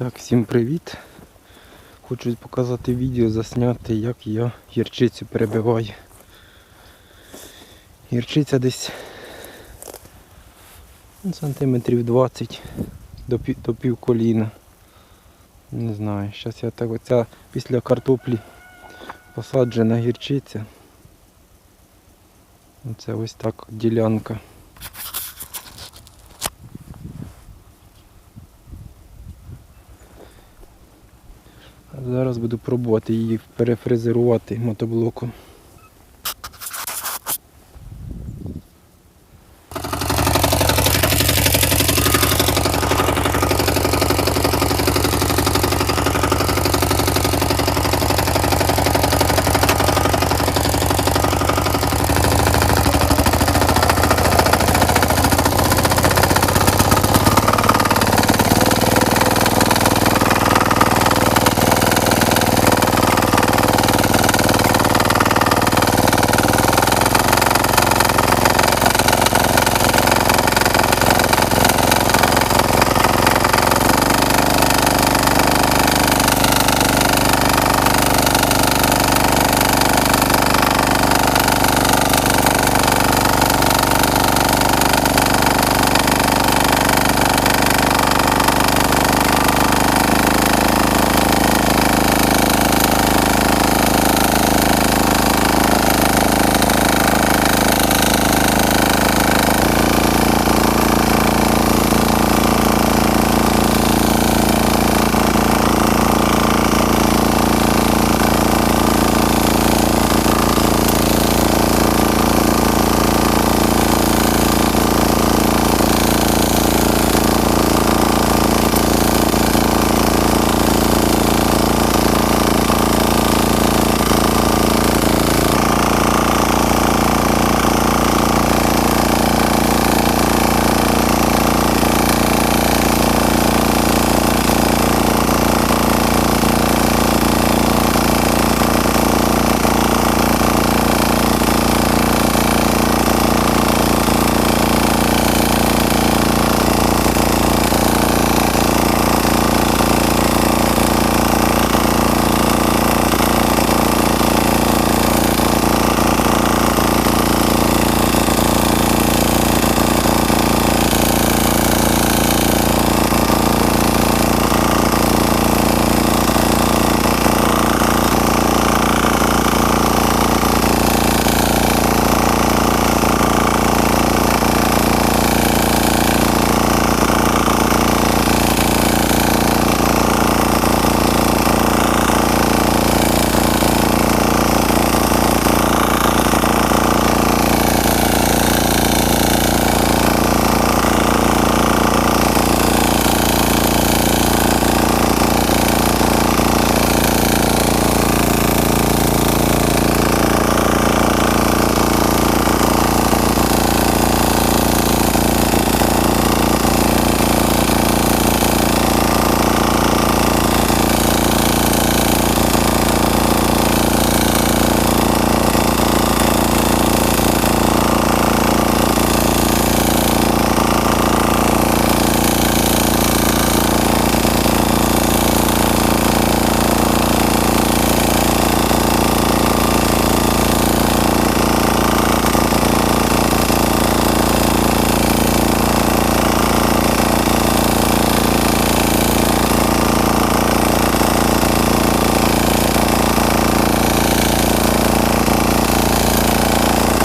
Так, всім привіт. Хочу показати відео, засняти, як я гірчицю перебиваю. Гірчиця десь ну, сантиметрів 20 до, пів, до пів коліна. Не знаю, зараз я так оця після картоплі посаджена гірчиця. Оце ось так ділянка. Зараз буду пробувати її перефрезерувати мотоблоком.